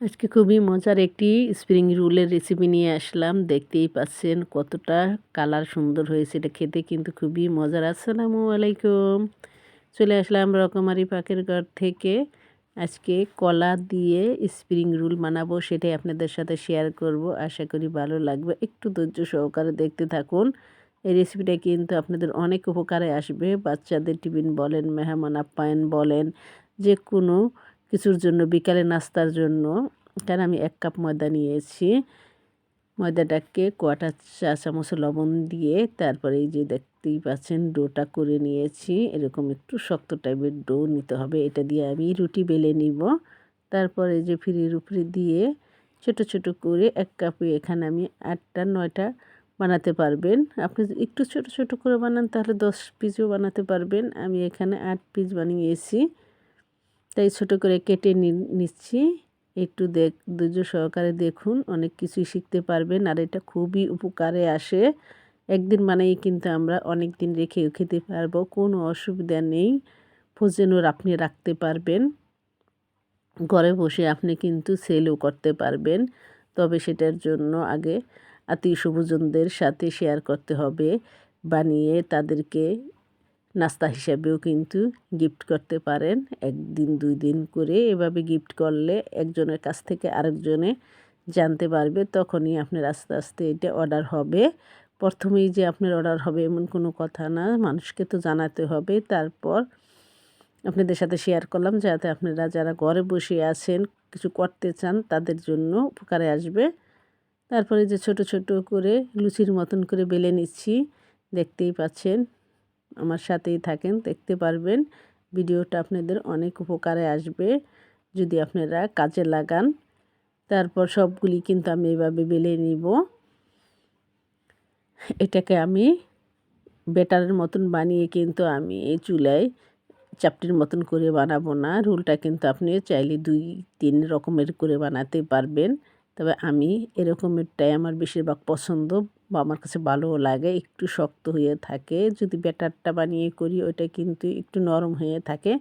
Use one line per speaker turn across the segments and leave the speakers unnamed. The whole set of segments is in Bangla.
আজকে খুবই মজার একটি স্প্রিং রুলের রেসিপি নিয়ে আসলাম। দেখতেই পাচ্ছেন কতটা কালার সুন্দর হয়েছে। এটা খেতে কিন্তু খুবই মজার। আসসালামু আলাইকুম। চলে আসলাম রকমারি পাকের ঘর থেকে। আজকে কলা দিয়ে স্প্রিং রুল বানাবো সেটাই আপনাদের সাথে শেয়ার করব। আশা করি ভালো লাগবে। একটু ধৈর্য সহকারে দেখতে থাকুন। এই রেসিপিটা কিন্তু আপনাদের অনেক উপকারে আসবে। বাচ্চাদের টিফিন বলেন, মেহমান, আপ্যায়ন বলেন যে কোনো কিছুর জন্য, বিকালে নাস্তার জন্য। এখানে আমি এক কাপ ময়দা নিয়েছি। ময়দাটাকে কোয়াটা চা চামচ লবণ দিয়ে তারপরে এই যে দেখতেই পাচ্ছেন, ডোটা করে নিয়েছি। এরকম একটু শক্ত টাইপের ডো নিতে হবে। এটা দিয়ে আমি রুটি বেলে নিব। তারপরে যে ফ্রির উপরে দিয়ে ছোট ছোট করে এক কাপে এখানে আমি আটটা, নয়টা বানাতে পারবেন। আপনি একটু ছোট ছোট করে বানান তাহলে দশ পিসও বানাতে পারবেন। আমি এখানে আট পিস বানিয়েছি। তাই ছোট করে কেটে নিচ্ছি। একটু দেখ, ধৈর্য সহকারে দেখুন, অনেক কিছুই শিখতে পারবেন আর এটা খুবই উপকারে আসে। একদিন মানেই কিন্তু আমরা অনেক দিন রেখেও খেতে পারব, কোনো অসুবিধা নেই। ফোজেনোর আপনি রাখতে পারবেন। ঘরে বসে আপনি কিন্তু সেলও করতে পারবেন, তবে সেটার জন্য আগে আত্মীয় স্বজনদের সাথে শেয়ার করতে হবে, বানিয়ে তাদেরকে নাস্তা হিসাবেও কিন্তু গিফট করতে পারেন। একদিন, দুই দিন করে এভাবে গিফট করলে একজনের কাছ থেকে আরেকজনে জানতে পারবে, তখনই আপনার আস্তে আস্তে এটা অর্ডার হবে। প্রথমেই যে আপনার অর্ডার হবে এমন কোনো কথা না, মানুষকে তো জানাতে হবে। তারপর আপনাদের সাথে শেয়ার করলাম যাতে আপনারা যারা ঘরে বসে আছেন, কিছু করতে চান, তাদের জন্য উপকারে আসবে। তারপরে যে ছোট ছোট করে লুচির মতন করে বেলে নিচ্ছি, দেখতেই পাচ্ছেন। আমার সাথেই থাকেন, দেখতে পারবেন। ভিডিওটা আপনাদের অনেক উপকারে আসবে যদি আপনারা কাজে লাগান। তারপর সবগুলি কিন্তু আমি এভাবে বেলে নিব। এটাকে আমি বেটারের মতন বানিয়ে কিন্তু আমি এই চুলায় চাপটির মতন করে বানাবো না। রুলটা কিন্তু আপনি চাইলে দুই তিন রকমের করে বানাতে পারবেন। তবে আমি এরকমেরটাই আমার বেশিরভাগ পছন্দ বা আমার কাছে ভালোও লাগে, একটু শক্ত হয়ে থাকে। যদি ব্যাটারটা বানিয়ে করি, ওইটা কিন্তু একটু নরম হয়ে থাকে।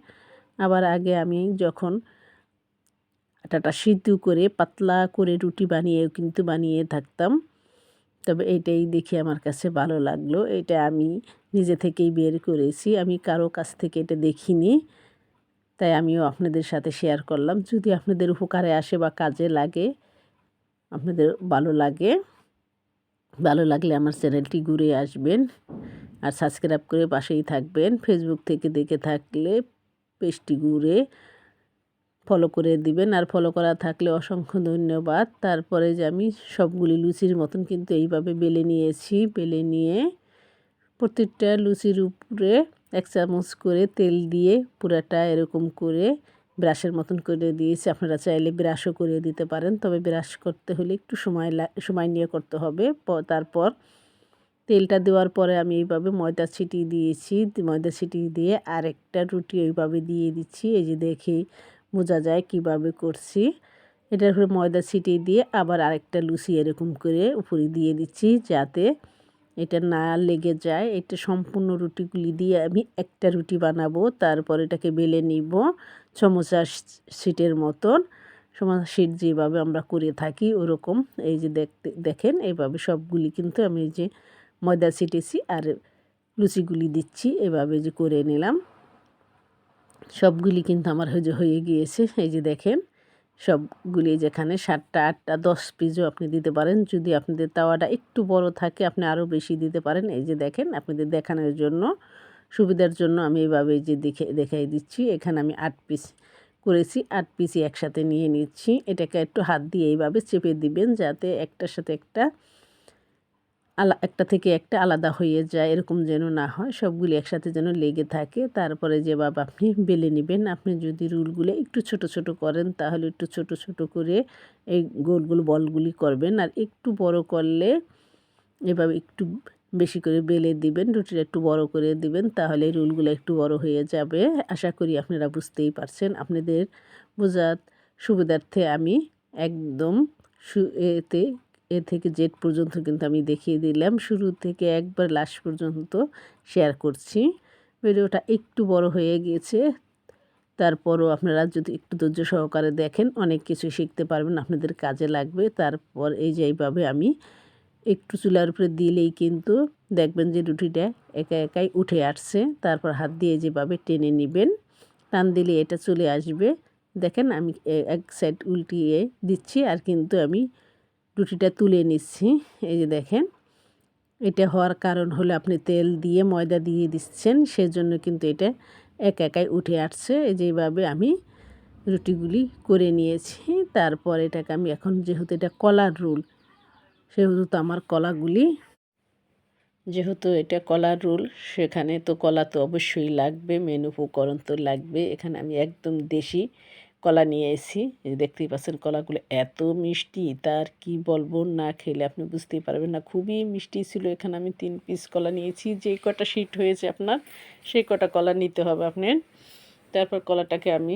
আবার আগে আমি যখন আটাটা সিদ্ধ করে, পাতলা করে রুটি বানিয়েও কিন্তু বানিয়ে থাকতাম। তবে এইটাই দেখে আমার কাছে ভালো লাগল। এটা আমি নিজে থেকেই বের করেছি। আমি কারও কাছ থেকে এটা দেখিনি। তাই আমিও আপনাদের সাথে শেয়ার করলাম। যদি আপনাদের উপকারে আসে বা কাজে লাগে আপনাদের ভালো লাগে, ভালো লাগলে আমার চ্যানেলটি ঘুরে আসবেন আর সাবস্ক্রাইব করে পাশেই থাকবেন। ফেসবুক থেকে দেখে থাকলে পেজটি ঘুরে ফলো করে দিবেন আর ফলো করা থাকলে অসংখ্য ধন্যবাদ। তারপরে যে আমি সবগুলি লুচির মতন কিন্তু এইভাবে বেলে নিয়েছি, বেলে নিয়ে প্রত্যেকটা লুচির উপরে এক চামচ করে তেল দিয়ে পুরাটা এরকম করে ব্রাশের মতন করে দিয়েছি। আপনারা চাইলে ব্রাশও করে দিতে পারেন। তবে ব্রাশ করতে হলে একটু সময় সময় নিয়ে করতে হবে। তারপর তেলটা দেওয়ার পরে আমি এইভাবে ময়দা ছিটিয়ে দিয়েছি। ময়দা ছিটিয়ে দিয়ে আরেকটা রুটি ওইভাবে দিয়ে দিচ্ছি। এই যে দেখি, বোঝা যায় কীভাবে করছি। এটার উপরে ময়দা ছিটিয়ে দিয়ে আবার আরেকটা লুচি এরকম করে উপরে দিয়ে দিচ্ছি যাতে এটা না লেগে যায়, এটা সম্পূর্ণ রুটিগুলি দিয়ে আমি একটা রুটি বানাবো, তারপর এটাকে বেলে নিব সমোসা সিটের মতন। সমোসা সিট যেভাবে আমরা করে থাকি ওরকম, এই যে দেখতে, দেখেন এইভাবে সবগুলি কিন্তু আমি যে ময়দা ছিটেছি আর লুচিগুলি দিচ্ছি, এভাবে যে করে নিলাম। সবগুলি কিন্তু আমার হয়ে গিয়েছে, এই যে দেখেন। সবগুলি যেখানে সাতটা, আটটা, দশ পিসও আপনি দিতে পারেন। যদি আপনাদের তাওয়াটা একটু বড় থাকে, আপনি আরও বেশি দিতে পারেন। এই যে দেখেন, আপনাদের দেখানোর জন্য, সুবিধার জন্য আমি এইভাবে যে দেখে, দেখাই দিচ্ছি। এখানে আমি আট পিস করেছি, আট পিসই একসাথে নিয়ে নিচ্ছি। এটাকে একটু হাত দিয়ে এইভাবে চেপে দিবেন, যাতে একটার সাথে একটা আলা, একটা থেকে একটা আলাদা হয়ে যায়, এরকম যেন না হয়। সবগুলি একসাথে যেন লেগে থাকে। তারপরে যেভাবে আপনি বেলে নেবেন। আপনি যদি রুলগুলো একটু ছোট ছোট করেন, তাহলে একটু ছোট ছোট করে এই গোল গোল বলগুলি করবেন। আর একটু বড় করলে এভাবে একটু বেশি করে বেলে দিবেন, রুটিটা একটু বড় করে দিবেন, তাহলে রুলগুলো একটু বড় হয়ে যাবে। আশা করি আপনারা বুঝতেই পারছেন। আপনাদের বোঝার সুবিধার্থে আমি একদম সু, এতে এ থেকে জেড পর্যন্ত কিন্তু আমি দেখিয়ে দিলাম। শুরু থেকে একবার লাস্ট পর্যন্ত শেয়ার করছি। ভিডিওটা একটু বড় হয়ে গিয়েছে। তারপরও আপনারা যদি একটু ধৈর্য সহকারে দেখেন, অনেক কিছু শিখতে পারবেন, আপনাদের কাজে লাগবে। তারপর এই যে এইভাবে আমি একটু চুলার উপরে দিলেই কিন্তু দেখবেন যে রুটিটা একা একাই উঠে আসছে। তারপর হাত দিয়ে যেভাবে টেনে নেবেন, টান দিলে এটা চলে আসবে। দেখেন আমি এক সাইড উল্টিয়ে দিচ্ছি আর কিন্তু আমি রুটিটা তুলে নিচ্ছি। এই যে দেখেন, এটা হওয়ার কারণ হলো আপনি তেল দিয়ে ময়দা দিয়ে দিচ্ছেন, সেজন্য কিন্তু এটা এক একাই উঠে আসছে। এই যেভাবে আমি রুটিগুলি করে নিয়েছি। তারপর এটাকে আমি এখন যেহেতু এটা কলার রুল, সেহেতু তো আমার কলাগুলি, যেহেতু এটা কলার রুল, সেখানে তো কলা তো অবশ্যই লাগবে, মেন উপকরণ তো লাগবে। এখানে আমি একদম দেশি কলা নিয়ে এসেছি। দেখতেই পাচ্ছেন কলাগুলো এত মিষ্টি, তার কি বলব না খেলে আপনি বুঝতেই পারবেন না। খুবই মিষ্টি ছিল এখানে, আমি তিন পিস কলা নিয়েছি, যে কটা শিট হয়েছে আপনার, সেই কটা কলা নিতে হবে আপনার। তারপর কলাটাকে আমি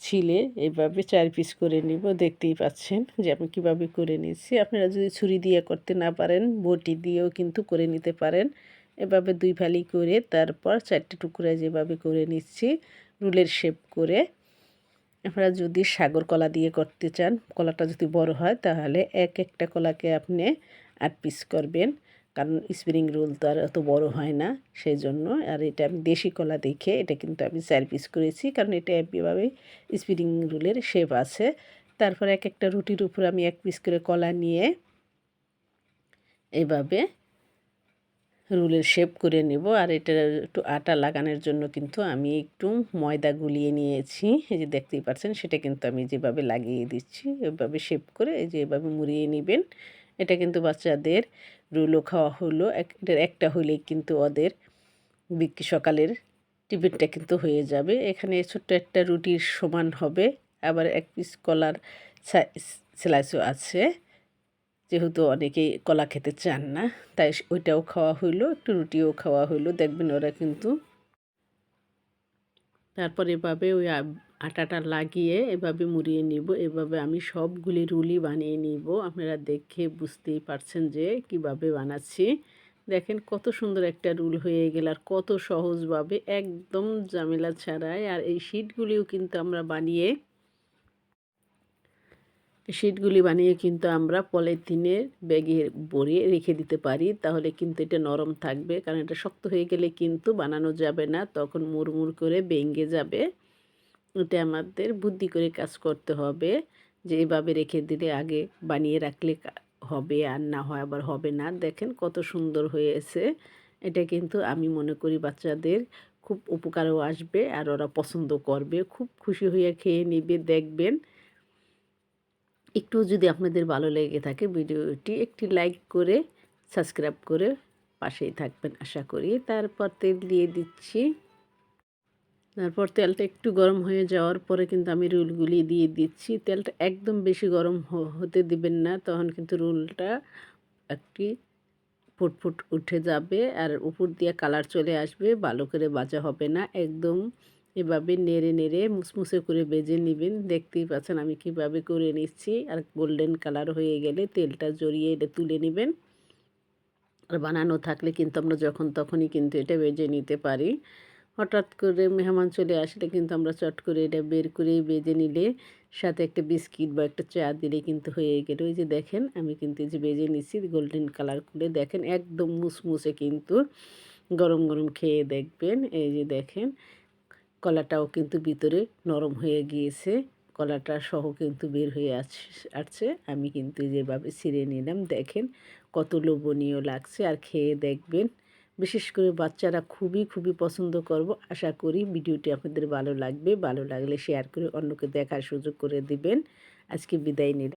ছিলে এভাবে চার পিস করে নিব, দেখতেই পাচ্ছেন যে আমি কীভাবে করে নিয়েছি। আপনারা যদি ছুরি দিয়ে করতে না পারেন, বটি দিয়েও কিন্তু করে নিতে পারেন। এভাবে দুই ফালি করে তারপর চারটে টুকরা যেভাবে করে নিচ্ছি, রুলের শেপ করে আপনারা যদি সাগর কলা দিয়ে করতে চান, কলাটা যদি বড় হয়, তাহলে এক একটা কলাকে আপনি আট পিস করবেন। কারণ স্প্রিং রোল তো আর অত বড় হয় না সেই জন্য আর এটা আমি দেশি কলা দেখে এটা কিন্তু আমি চার পিস করেছি, কারণ এটা এভাবে স্প্রিং রোলের শেপ আছে। তারপর এক একটা রুটির উপর আমি এক পিস করে কলা নিয়ে এইভাবে রুলের শেপ করে নেব, আর এটা একটু আটা লাগানোর জন্য কিন্তু আমি একটু ময়দা গুলিয়ে নিয়েছি। এই যে দেখতেই পাচ্ছেন, সেটা কিন্তু আমি যেভাবে লাগিয়ে দিচ্ছি এভাবে শেপ করে এই যে এভাবে মুড়িয়ে নেবেন। এটা কিন্তু বাচ্চাদের রুলও খাওয়া হলো এটার একটা হলেই কিন্তু ওদের বিক্রি সকালের টিফিনটা কিন্তু হয়ে যাবে। এখানে ছোট্ট একটা রুটির সমান হবে, আবার এক পিস কলার স্লাইসও আছে। যেহেতু অনেকেই কলা খেতে চান না, তাই ওইটাও খাওয়া হইল, একটু রুটিও খাওয়া হইল, দেখবেন ওরা কিন্তু তারপর এভাবে ওই আটাটা লাগিয়ে এভাবে মুড়িয়ে নিব, এভাবে আমি সবগুলি রুলি বানিয়ে নিব। আপনারা দেখে বুঝতেই পারছেন যে কীভাবে বানাচ্ছি। দেখেন কত সুন্দর একটা রুল হয়ে গেল আর কত সহজভাবে, একদম ঝামেলা ছাড়াই। আর এই শিটগুলিও কিন্তু আমরা বানিয়ে শিটগুলি বানিয়ে কিন্তু আমরা পলিথিনের ব্যাগে ভরে রেখে দিতে পারি। তাহলে কিন্তু এটা নরম থাকবে, কারণ এটা শক্ত হয়ে গেলে কিন্তু বানানো যাবে না, তখন মুড়মুড় করে ভেঙে যাবে। এটা আমাদের বুদ্ধি করে কাজ করতে হবে, যে এভাবে রেখে দিলে আগে বানিয়ে রাখলে হবে আর না হয় আবার হবে না। দেখেন কত সুন্দর হয়েছে। এটা কিন্তু আমি মনে করি বাচ্চাদের খুব উপকারও আসবে আর ওরা পছন্দ করবে। খুব খুশি হয়ে খেয়ে নিবে, দেখবেন। একটু যদি আপনাদের ভালো লেগে থাকে ভিডিওটি, একটি লাইক করে সাবস্ক্রাইব করে পাশেই থাকবেন আশা করি। তারপর তেল দিয়ে দিচ্ছি। তারপর তেলটা একটু গরম হয়ে যাওয়ার পরে কিন্তু আমি রুলগুলি দিয়ে দিচ্ছি। তেলটা একদম বেশি গরম হতে দিবেন না, তখন কিন্তু রুলটা একটি ফুটফুট উঠে যাবে আর উপর দিয়ে কালার চলে আসবে, ভালো করে বাজা হবে না, একদম এভাবে নেড়ে নেড়ে মুসমুসে করে বেজে নেবেন। দেখতেই পাচ্ছেন আমি কীভাবে করে নিচ্ছি। আর গোল্ডেন কালার হয়ে গেলে তেলটা জড়িয়ে এটা তুলে নেবেন। আর বানানো থাকলে কিন্তু আমরা যখন তখনই কিন্তু এটা বেজে নিতে পারি। হঠাৎ করে মেহমান চলে আসলে কিন্তু আমরা চট করে এটা বের করে বেজে নিলে সাথে একটা বিস্কিট বা একটা চা দিলে কিন্তু হয়ে গেল। ওই যে দেখেন আমি কিন্তু যে বেজে নিচ্ছি গোল্ডেন কালার করে। দেখেন একদম মুসমুসে কিন্তু গরম গরম খেয়ে দেখবেন। এই যে দেখেন কলাটাও কিন্তু ভিতরে নরম হয়ে গিয়েছে। কলাটা সহ কিন্তু বের হয়ে আসছে আমি কিন্তু যেভাবে ছিঁড়ে নিলাম, দেখেন কত লোভনীয় লাগছে। আর খেয়ে দেখবেন, বিশেষ করে বাচ্চারা খুবই খুবই পছন্দ করব। আশা করি ভিডিওটি আপনাদের ভালো লাগবে। ভালো লাগলে শেয়ার করে অন্যকে দেখার সুযোগ করে দিবেন। আজকে বিদায় নিলাম।